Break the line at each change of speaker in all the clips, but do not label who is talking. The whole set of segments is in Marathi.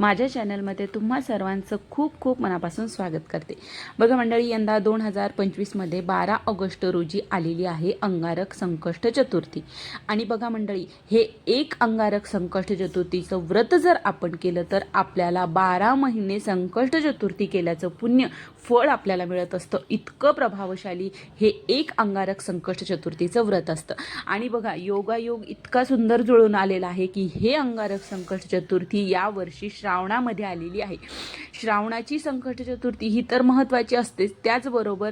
माझ्या चॅनलमध्ये तुम्हा सर्वांचं खूप खूप मनापासून स्वागत करते. बघा मंडळी यंदा दोन हजार पंचवीसमध्ये बारा ऑगस्ट रोजी आलेली आहे अंगारक संकष्ट चतुर्थी. आणि बघा मंडळी हे एक अंगारक संकष्ट चतुर्थीचं व्रत जर आपण केलं तर आपल्याला बारा महिने संकष्ट चतुर्थी केल्याचं पुण्य फळ आपल्याला मिळत असतं. इतकं प्रभावशाली हे एक अंगारक संकष्ट चतुर्थीचं व्रत असतं. आणि बघा योगायोग इतका सुंदर जुळून आलेला आहे की हे अंगारक संकष्ट चतुर्थी यावर्षी श्रावणामध्ये आलेली आहे. श्रावणाची संकट चतुर्थी ही तर महत्त्वाची असतेच. त्याचबरोबर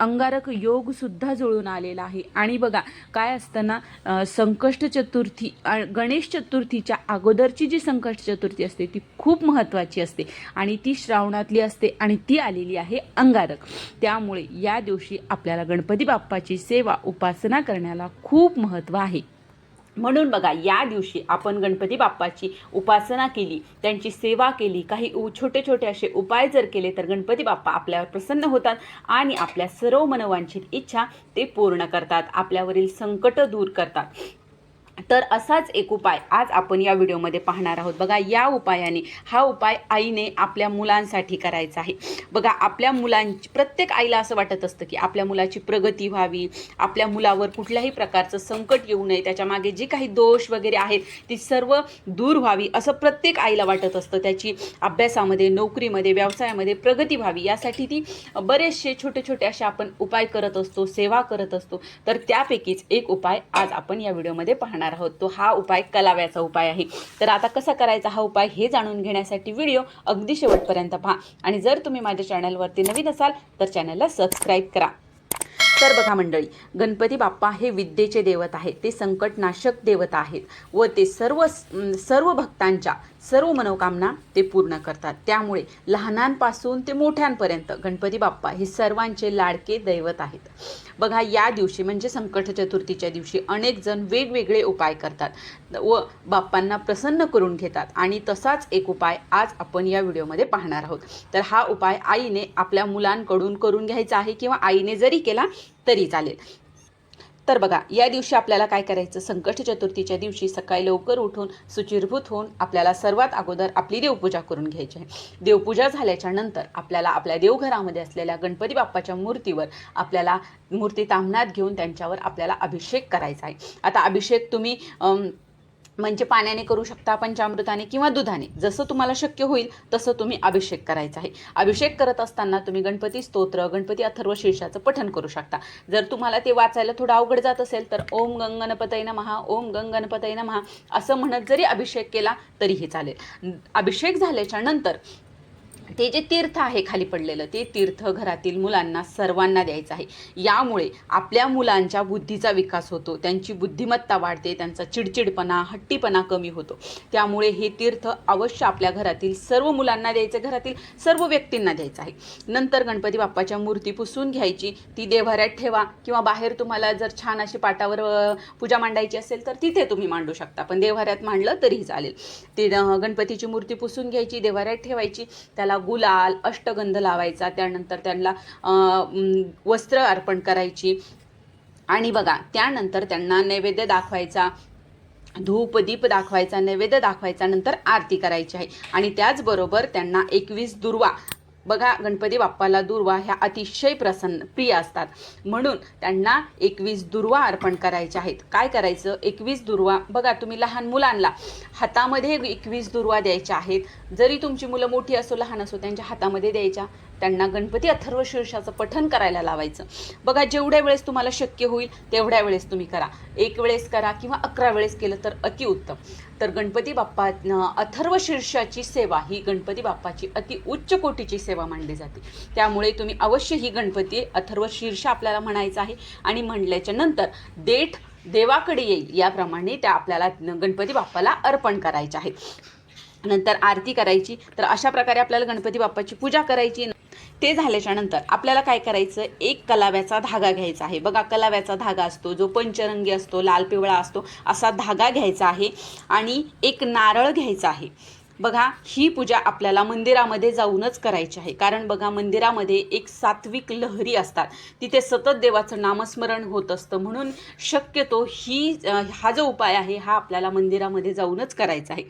अंगारक योग सुद्धा जुळून आलेला आहे. आणि बघा काय असताना संकष्ट चतुर्थी गणेश चतुर्थीच्या अगोदरची जी संकष्ट चतुर्थी असते ती खूप महत्त्वाची असते. आणि ती श्रावणातली असते आणि ती आलेली आहे अंगारक. त्यामुळे या दिवशी आपल्याला गणपती बाप्पाची सेवा उपासना करण्याला खूप महत्त्व आहे. म्हणून बघा या दिवशी आपण गणपती बाप्पाची उपासना केली त्यांची सेवा केली काही छोटे छोटे असे उपाय जर केले तर गणपती बाप्पा आपल्यावर प्रसन्न होतात आणि आपल्या सर्व मनवांचित इच्छा ते पूर्ण करतात आपल्यावरील संकट दूर करतात. तर असाच एक उपाय आज आपण या व्हिडिओमध्ये पाहणार आहोत. बघा या उपायाने हा उपाय आईने आपल्या मुलांसाठी करायचा आहे. बघा आपल्या मुलांची प्रत्येक आईला असं वाटत असतं की आपल्या मुलाची प्रगती व्हावी आपल्या मुलावर कुठल्याही प्रकारचं संकट येऊ नये त्याच्यामागे जे काही दोष वगैरे आहेत ती सर्व दूर व्हावी असं प्रत्येक आईला वाटत असतं. त्याची अभ्यासामध्ये नोकरीमध्ये व्यवसायामध्ये प्रगती व्हावी यासाठी ती बरेचसे छोटे छोटे असे आपण उपाय करत असतो सेवा करत असतो. तर त्यापैकीच एक उपाय आज आपण या व्हिडिओमध्ये पाहणार आहोत. तो हा उपाय कलाव्याचा उपाय आहे. तर आता कसा करायचा हा उपाय हे जाणून घेण्यासाठी व्हिडिओ अगदी शेवटपर्यंत पहा. आणि जर तुम्ही माझ्या चॅनलवरती नवीन असाल तर चॅनलला सबस्क्राईब करा. तर बघा मंडळी गणपती बाप्पा हे विद्येचे देवत आहेत. ते संकटनाशक देवता आहेत. व ते सर्व सर्व भक्तांच्या सर्व मनोकामना ते पूर्ण करतात. त्यामुळे लहानांपासून ते मोठ्यांपर्यंत गणपती बाप्पा हे सर्वांचे लाडके दैवत आहेत. बघा या दिवशी म्हणजे संकट चतुर्थीच्या दिवशी अनेक जण वेगवेगळे उपाय करतात व बाप्पांना प्रसन्न करून घेतात आणि तसाच एक उपाय आज आपण या व्हिडिओमध्ये पाहणार आहोत. तर हा उपाय आईने आपल्या मुलांकडून करून घ्यायचा आहे किंवा आईने जरी केला तरी चालेल. तर बघा या दिवशी आपल्याला काय करायचं? संकष्ट चतुर्थीच्या दिवशी सकाळी लवकर उठून सुचिरभूत होऊन आपल्याला सर्वात अगोदर आपली देवपूजा करून घ्यायची आहे. देवपूजा झाल्याच्यानंतर आपल्याला आपल्या देवघरामध्ये असलेल्या गणपती बाप्पाच्या मूर्तीवर आपल्याला मूर्ती तामनात घेऊन त्यांच्यावर आपल्याला अभिषेक करायचा आहे. आता अभिषेक तुम्ही म्हणजे पाण्याने करू शकता पंचामृताने किंवा दुधाने. जसं तुम्हाला शक्य होईल तसं तुम्ही अभिषेक करायचा आहे. अभिषेक करत असताना तुम्ही गणपती स्तोत्र गणपती अथर्व शीर्षाचं पठण करू शकता. जर तुम्हाला ते वाचायला थोडं अवघड जात असेल तर ओम गंगणपतय नमहा ओम गंगणपतय नमहा असं म्हणत जरी अभिषेक केला तरीही चालेल. अभिषेक झाल्याच्यानंतर ते जे तीर्थ आहे खाली पडलेलं ते तीर्थ घरातील मुलांना सर्वांना द्यायचं आहे. यामुळे आपल्या मुलांच्या बुद्धीचा विकास होतो त्यांची बुद्धिमत्ता वाढते त्यांचा चिडचिडपणा हट्टीपणा कमी होतो. त्यामुळे हे तीर्थ अवश्य आपल्या घरातील सर्व मुलांना द्यायचं घरातील सर्व व्यक्तींना द्यायचं आहे. नंतर गणपती बाप्पाच्या मूर्ती पुसून घ्यायची. ती देव्हाऱ्यात ठेवा किंवा बाहेर तुम्हाला जर छान अशी पाटावर पूजा मांडायची असेल तर तिथे तुम्ही मांडू शकता. पण देव्हाऱ्यात मांडलं तरीही चालेल. ते गणपतीची मूर्ती पुसून घ्यायची देव्हाऱ्यात ठेवायची. त्याला गुलाल अष्टगंध लावायचा त्यानंतर त्यांना वस्त्र अर्पण करायची. आणि बघा त्यानंतर त्यांना नैवेद्य दाखवायचा. धूप दीप दाखवायचा नैवेद्य दाखवायचा नंतर आरती करायची आहे. आणि त्याचबरोबर त्यांना एकवीस दुर्वा बघा गणपती बाप्पाला दुर्वा ह्या अतिशय प्रसन्न प्रिय असतात. म्हणून त्यांना एकवीस दुर्वा अर्पण करायच्या आहेत. काय करायचं? एकवीस दुर्वा. बघा तुम्ही लहान मुलांना हातामध्ये एकवीस दुर्वा द्यायच्या आहेत. जरी तुमची मुलं मोठी असो लहान असो त्यांच्या हातामध्ये द्यायच्या. त्यांना गणपती अथर्व शीर्षाचं पठन करायला लावायचं. बघा जेवढ्या वेळेस तुम्हाला शक्य होईल तेवढ्या वेळेस तुम्ही करा. एक वेळेस करा किंवा अकरा वेळेस केलं तर अतिउत्तम तर गणपती बाप्पा अथर्व शीर्षाची सेवा ही गणपती बाप्पाची अति उच्च कोटीची सेवा मानली जाते. त्यामुळे तुम्ही अवश्य ही गणपती अथर्व शीर्ष आपल्याला म्हणायचं आहे. आणि म्हणल्याच्या नंतर देठ देवाकडे येईल याप्रमाणे त्या आपल्याला गणपती बाप्पाला अर्पण करायच्या आहेत नंतर आरती करायची. तर अशा प्रकारे आपल्याला गणपती बाप्पाची पूजा करायची. ते झाल्याच्यानंतर आपल्याला काय करायचं? एक कलाव्याचा धागा घ्यायचा आहे. बघा कलाव्याचा धागा असतो जो पंचरंगी असतो लाल पिवळा असतो असा धागा घ्यायचा आहे आणि एक नारळ घ्यायचा आहे. बघा ही पूजा आपल्याला मंदिरामध्ये जाऊनच करायची आहे. कारण बघा मंदिरामध्ये एक सात्विक लहरी असतात. तिथे सतत देवाचं नामस्मरण होत असतं. म्हणून शक्यतो ही हा जो उपाय आहे हा आपल्याला मंदिरामध्ये जाऊनच करायचा आहे.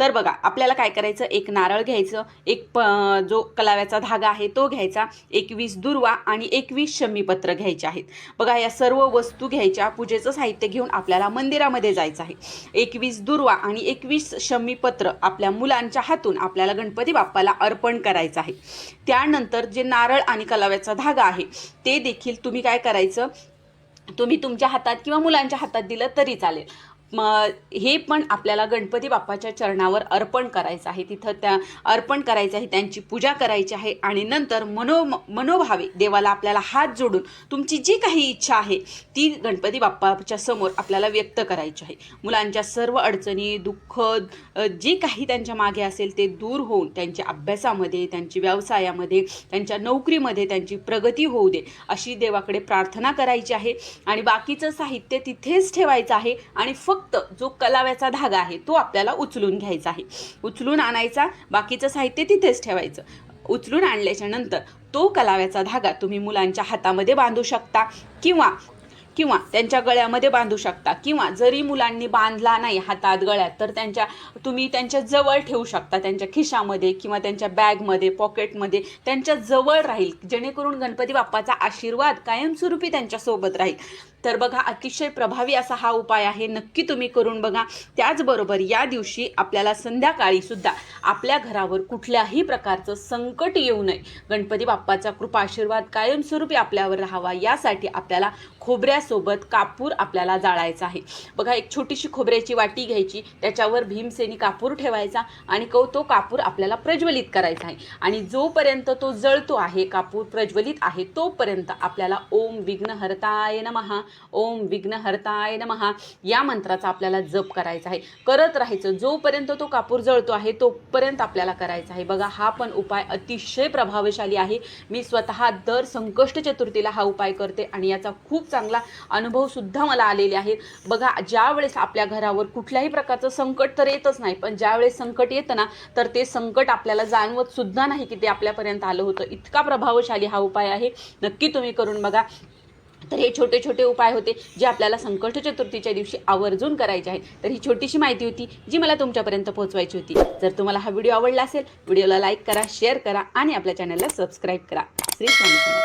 तर बघा आपल्याला काय करायचं? एक नारळ घ्यायचं एक प जो कलाव्याचा धागा आहे तो घ्यायचा एकवीस दुर्वा आणि एकवीस शमीपत्र घ्यायचे आहेत. बघा या सर्व वस्तू घ्यायच्या पूजेचं साहित्य घेऊन आपल्याला मंदिरामध्ये जायचं आहे. एकवीस दुर्वा आणि एकवीस शमीपत्र आपल्या मुला मुलांच्या हातून आपल्याला गणपती बाप्पाला अर्पण करायचं आहे. त्यानंतर जे नारळ आणि कलाव्याचा धागा आहे ते देखील तुम्ही काय करायचं? तुम्ही तुमच्या हातात किंवा मुलांच्या हातात दिलं तरी चालेल. मग हे पण आपल्याला गणपती बाप्पाच्या चरणावर अर्पण करायचं आहे. तिथं त्या अर्पण करायचं आहे त्यांची पूजा करायची आहे आणि नंतर मनो मनोभावे देवाला आपल्याला हात जोडून तुमची जी काही इच्छा आहे ती गणपती बाप्पाच्या समोर आपल्याला व्यक्त करायची आहे. मुलांच्या सर्व अडचणी दुःख जे काही त्यांच्या मागे असेल ते दूर होऊन त्यांच्या अभ्यासामध्ये त्यांची व्यवसायामध्ये त्यांच्या नोकरीमध्ये त्यांची प्रगती होऊ दे अशी देवाकडे प्रार्थना करायची आहे. आणि बाकीचं साहित्य तिथेच ठेवायचं आहे आणि फक्त फक्त जो कलाव्याचा धागा आहे तो आपल्याला उचलून घ्यायचा आहे. उचलून आणायचा बाकीचं साहित्य तिथेच ठेवायचं. उचलून आणल्याच्या नंतर तो कलाव्याचा धागा तुम्ही मुलांच्या हातामध्ये बांधू शकता किंवा किंवा त्यांच्या गळ्यामध्ये बांधू शकता किंवा जरी मुलांनी बांधला नाही हातात गळ्यात तर त्यांच्या तुम्ही त्यांच्या जवळ ठेवू शकता त्यांच्या खिशामध्ये किंवा त्यांच्या बॅगमध्ये पॉकेटमध्ये त्यांच्या जवळ राहील. जेणेकरून गणपती बाप्पाचा आशीर्वाद कायमस्वरूपी त्यांच्यासोबत राहील. तर बघा अतिशय प्रभावी असा हा उपाय आहे. नक्की तुम्ही करून बघा. त्याचबरोबर या दिवशी आपल्याला संध्याकाळी सुद्धा आपल्या घरावर कुठल्याही प्रकारचं संकट येऊ नये. गणपती बाप्पाचा कृपा आशीर्वाद कायमस्वरूपी आपल्यावर राहावा. यासाठी आपल्याला खोबऱ्यासोबत कापूर आपल्याला जाळायचा आहे. बघा एक छोटीशी खोबऱ्याची वाटी घ्यायची. त्याच्यावर भीमसेनी कापूर ठेवायचा आणि कौ तो कापूर आपल्याला प्रज्वलित करायचा आहे. आणि जोपर्यंत तो जळतो आहे कापूर प्रज्वलित आहे तोपर्यंत आपल्याला ओम विघ्नहर्ताय नमहा ओम विघ्नहर्ताय नमहा या मंत्राचा आपल्याला जप करायचा आहे. करत राहायचं. जोपर्यंत तो कापूर जळतो आहे तोपर्यंत आपल्याला करायचा आहे. बघा हा पण उपाय अतिशय प्रभावशाली आहे. मी स्वतः दर संकष्ट चतुर्थीला हा उपाय करते आणि याचा खूप चांगला अनुभवसुद्धा मला आलेले आहे बघा ज्या वेळेस आपल्या घरावर कुठल्याही प्रकारचं संकट तर येतच नाही पण ज्यावेळेस संकट येतं ना तर ते संकट आपल्याला जाणवत सुद्धा नाही की ते आपल्यापर्यंत आलं होतं. इतका प्रभावशाली हा उपाय आहे. नक्की तुम्ही करून बघा. तर हे छोटे छोटे उपाय होते जे आपल्याला संकष्ट चतुर्थीच्या दिवशी आवर्जून करायचे आहेत. तर ही छोटीशी माहिती होती जी मला तुमच्यापर्यंत पोहोचवायची होती. जर तुम्हाला हा व्हिडिओ आवडला असेल व्हिडिओला लाईक करा शेअर करा आणि आपल्या चॅनलला सबस्क्राईब करा. श्री स्वामी